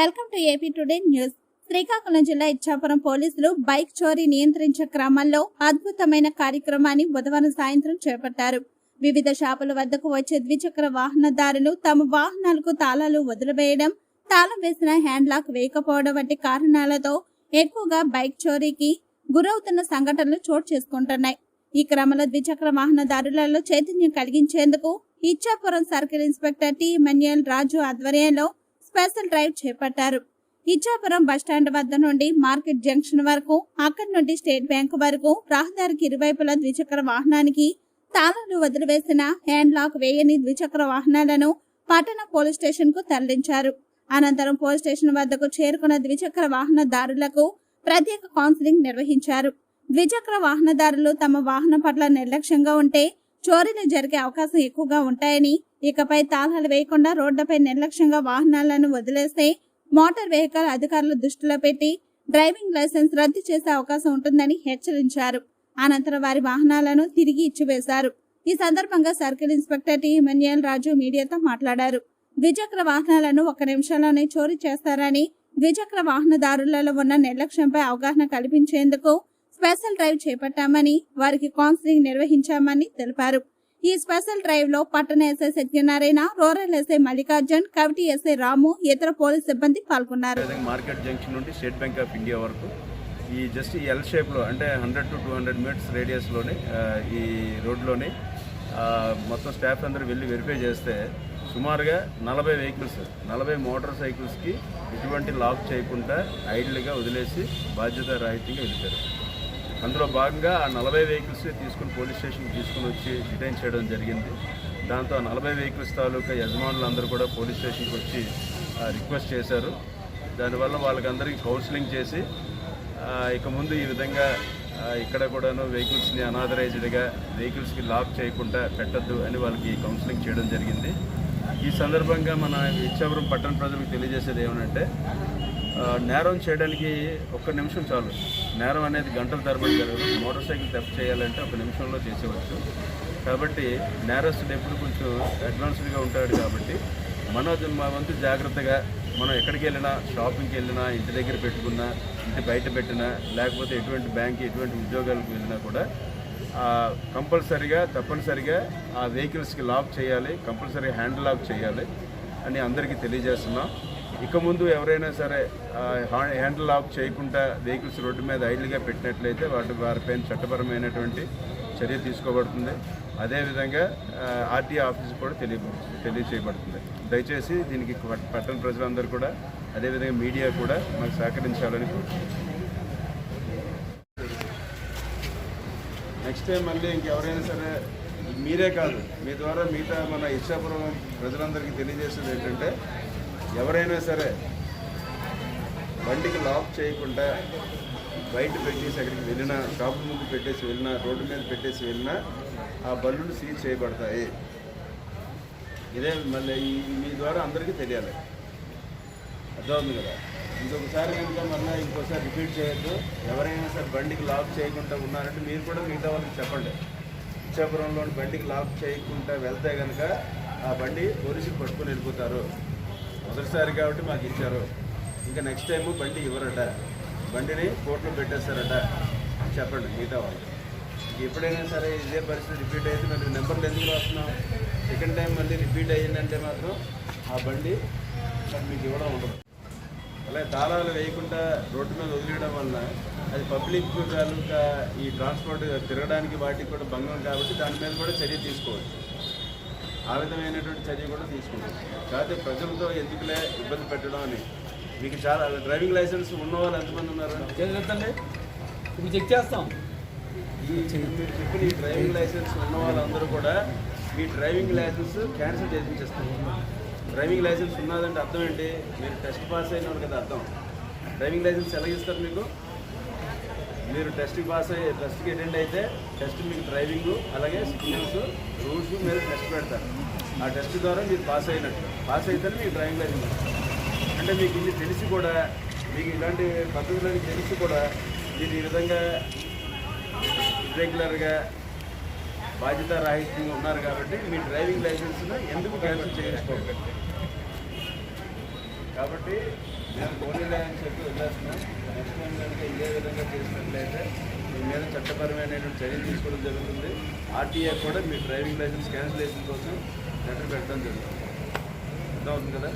Welcome to AP today news. Srikakulam జిల్లా ఇచ్చాపురం పోలీసులు bike చోరీ నియంత్రించే క్రమంలో అద్భుతమైన కార్యక్రమాన్ని బుధవారం సాయంత్రం చేపట్టారు. వివిధ షాపుల వద్దకు వచ్చే ద్విచక్ర వాహనదారులు తమ వాహనాలకు తాళాలు వదిలివేయడం తాళం వేసిన హ్యాండ్ లాక్ వేయకపోవడం వంటి కారణాలతో ఎక్కువగా బైక్ చోరీకి గురవుతున్న సంఘటనలు చోటు చేసుకుంటున్నాయి. ఈ క్రమంలో ద్విచక్ర వాహనదారులలో చైతన్యం కలిగించేందుకు Ichchapuram circle inspector T Manyal Raju ఆధ్వర్యంలో స్పెషల్ డ్రైవ్ చేపట్టారు. ఇచ్చాపురం బస్టాండ్ వద్ద నుండి మార్కెట్ జంక్షన్ వరకు అక్కడి నుండి స్టేట్ బ్యాంకు వరకు రహదారికి ఇరువైపులా ద్విచక్ర వాహనానికి తాళాలు వదిలివేసిన హ్యాండ్ లాక్ వేయని ద్విచక్ర వాహనాలను పట్టణ పోలీస్ స్టేషన్కు తరలించారు. అనంతరం పోలీస్ స్టేషన్ వద్దకు చేరుకున్న ద్విచక్ర వాహనదారులకు ప్రత్యేక కౌన్సిలింగ్ నిర్వహించారు. ద్విచక్ర వాహనదారులు తమ వాహనం పట్ల నిర్లక్ష్యంగా ఉంటే చోరీలు జరిగే అవకాశం ఎక్కువగా ఉంటాయని ఇకపై తాళాలు వేయకుండా రోడ్లపై నిర్లక్ష్యంగా వాహనాలను వదిలేస్తే మోటార్ వెహికల్ అధికారులు దృష్టిలో పెట్టి డ్రైవింగ్ లైసెన్స్ రద్దు చేసే అవకాశం ఉంటుందని హెచ్చరించారు. అనంతరం వారి వాహనాలను తిరిగి ఇచ్చివేశారు. ఈ సందర్భంగా circle inspector T Manyal Raju మీడియాతో మాట్లాడారు. ద్విచక్ర వాహనాలను ఒక నిమిషంలోనే చోరీ చేస్తారని ద్విచక్ర వాహనదారులలో ఉన్న నిర్లక్ష్యంపై అవగాహన కల్పించేందుకు స్పెషల్ డ్రైవ్ చేపట్టామని వారికి కౌన్సిలింగ్ నిర్వహించామని తెలిపారు. ఈ స్పెషల్ డ్రైవ్లో పట్టణ SI Satyanarayana rural SI Mallikarjun Kaviti SI Ramu ఇతర పోలీస్ సిబ్బంది పాల్గొన్నారు. మార్కెట్ జంక్షన్ నుండి స్టేట్ బ్యాంక్ ఆఫ్ ఇండియా వరకు ఈ జస్ట్ ఈ ఎల్ షేప్లో అంటే hundred to two hundred meters రేడియస్లోనే ఈ రోడ్లోనే మొత్తం స్టాఫ్ అందరూ వెళ్ళి వెరిఫై చేస్తే సుమారుగా నలభై వెహికల్స్ నలభై మోటార్ సైకిల్స్కి ఎటువంటి లాక్ చేయకుండా ఐడిల్గా వదిలేసి బాధ్యత రాహిత్యంగా వెళ్తారు అందులో భాగంగా ఆ నలభై వెహికల్స్ తీసుకుని పోలీస్ స్టేషన్కి తీసుకుని వచ్చి డిటైన్ చేయడం జరిగింది. దాంతో ఆ నలభై వెహికల్స్ తాలూకా యజమానులు అందరూ కూడా పోలీస్ స్టేషన్కి వచ్చి రిక్వెస్ట్ చేశారు. దానివల్ల వాళ్ళకందరికీ కౌన్సిలింగ్ చేసి ఇక ముందు ఈ విధంగా ఇక్కడ కూడాను వెహికల్స్ని అనాథరైజ్డ్గా వెహికల్స్కి లాక్ చేయకుండా పెట్టద్దు అని వాళ్ళకి కౌన్సిలింగ్ చేయడం జరిగింది. ఈ సందర్భంగా మన ఇచ్చాపురం పట్టణ ప్రజలకు తెలియజేసేది ఏమనంటే నేరం చేయడానికి ఒక్క నిమిషం చాలు. నేరం అనేది గంటల తరబడి జరగదు. మోటార్ సైకిల్ తెప్ప చేయాలంటే ఒక నిమిషంలో చేసేవచ్చు. కాబట్టి నేరస్తుడు ఎప్పుడు కొంచెం అడ్వాన్స్డ్గా ఉంటాడు కాబట్టి మన మా వంతు జాగ్రత్తగా మనం ఎక్కడికి వెళ్ళినా షాపింగ్కి వెళ్ళినా ఇంటి దగ్గర పెట్టుకున్నా ఇంటి బయట పెట్టినా లేకపోతే ఎటువంటి బ్యాంక్ ఎటువంటి ఉద్యోగాలకు వెళ్ళినా కూడా కంపల్సరిగా తప్పనిసరిగా ఆ వెహికల్స్కి లాక్ చేయాలి కంపల్సరీ హ్యాండ్ లాక్ చేయాలి అని అందరికీ తెలియజేస్తున్నాం. ఇక ముందు ఎవరైనా సరే హ్యాండిల్ హ్యా- లాక్ చేయకుండా వెహికల్స్ రోడ్డు మీద ఐడ్లుగా పెట్టినట్లయితే వాటి వారిపైన చట్టపరమైనటువంటి చర్య తీసుకోబడుతుంది. అదేవిధంగా ఆర్టీఏ ఆఫీస్ కూడా తెలియ తెలియచేయబడుతుంది. దయచేసి దీనికి పట్- పట్టణ ప్రజలందరూ కూడా అదేవిధంగా మీడియా కూడా మాకు సహకరించాలని నెక్స్ట్ టైం మళ్ళీ ఇంకెవరైనా సరే మీరే కాదు మీ ద్వారా మిగతా మన ఇచ్చాపురం ప్రజలందరికీ తెలియజేసేది ఏంటంటే ఎవరైనా సరే బండికి లాక్ చేయకుండా బయట పెట్టేసి అక్కడికి వెళ్ళినా షాపు ముందు పెట్టేసి వెళ్ళినా రోడ్డు మీద పెట్టేసి వెళ్ళినా ఆ బల్లులు సీజ్ చేయబడతాయి. ఇదే మళ్ళీ ఈ మీ ద్వారా అందరికీ తెలియాలి. అర్థమవుతుంది కదా? ఇంకొకసారి కనుక మళ్ళీ ఇంకోసారి రిపీట్ చేయొద్దు. ఎవరైనా సరే బండికి లాక్ చేయకుండా ఉన్నారంటే మీరు కూడా మిగతా వాళ్ళకి చెప్పండి. ఇచ్చాపురంలోని బండికి లాక్ చేయకుండా వెళ్తే కనుక ఆ బండి పోలీసులు పట్టుకొని వెళ్ళిపోతారు. మొదటిసారి కాబట్టి మాకు ఇచ్చారు. ఇంకా నెక్స్ట్ టైం బండి ఇవ్వరట. బండిని కోర్టులో పెట్టేస్తారట. చెప్పండి మిగతా వాళ్ళు. ఎప్పుడైనా సరే ఇదే పరిస్థితి రిపీట్ అయితే మరి నెంబర్లు ఎందుకు రాస్తున్నాం సెకండ్ టైం మళ్ళీ రిపీట్ అయ్యిందంటే మాత్రం ఆ బండి మీకు ఇవ్వడం ఉండదు. అలాగే తాళాలు వేయకుండా రోడ్డు మీద వదిలేయడం వలన అది పబ్లిక్ తాలూకా ఈ ట్రాన్స్పోర్ట్ తిరగడానికి వాటికి కూడా భంగం కాబట్టి దాని మీద కూడా చర్య తీసుకోవచ్చు. ఆ విధమైనటువంటి చర్య కూడా తీసుకుంటాం. కాకపోతే ప్రజలతో ఎందుకులే ఇబ్బంది పెట్టడం అని. మీకు చాలా డ్రైవింగ్ లైసెన్స్ ఉన్న వాళ్ళు ఎంతమంది ఉన్నారు? చేద్దండి? ఇప్పుడు చెక్ చేస్తాం. ఈ చెప్పిన ఈ డ్రైవింగ్ లైసెన్స్ ఉన్న వాళ్ళందరూ కూడా మీ డ్రైవింగ్ లైసెన్స్ క్యాన్సిల్ చేయించేస్తాం డ్రైవింగ్ లైసెన్స్ ఉన్నదంటే అర్థం ఏంటి? మీరు టెస్ట్ పాస్ అయిన కదా అర్థం. డ్రైవింగ్ లైసెన్స్ ఎలా ఇస్తారు మీకు? మీరు టెస్ట్కి పాస్ అయ్యి టెస్ట్కి అటెండ్ అయితే టెస్ట్ మీకు డ్రైవింగ్ అలాగే సిగ్నల్స్ రూల్స్ మీరు టెస్ట్ పెడతారు. ఆ టెస్ట్ ద్వారా మీరు పాస్ అయినట్టు. పాస్ అయితేనే మీకు డ్రైవింగ్ లైసెన్స్ అంటే మీకు ఇది తెలిసి కూడా మీకు ఇలాంటి పద్ధతులని తెలిసి కూడా మీరు ఈ విధంగా రెగ్యులర్గా బాధ్యత రాహిత్యంగా ఉన్నారు కాబట్టి మీ డ్రైవింగ్ లైసెన్స్ను ఎందుకు క్యాన్సిల్ చేయించుకోవాలి కాబట్టి నేను పోనీలే అని చెప్పి వెళ్ళేస్తున్నాను నెక్స్ట్ టైం కనుక ఇదే విధంగా చేసినట్లయితే చట్టపరమైన చర్యలు తీసుకోవడం జరుగుతుంది. ఆర్టీఏ కూడా మీ డ్రైవింగ్ లైసెన్స్ క్యాన్సిలేషన్ కోసం లెటర్ పెట్టడం జరుగుతుంది. అర్థమవుతుంది కదా?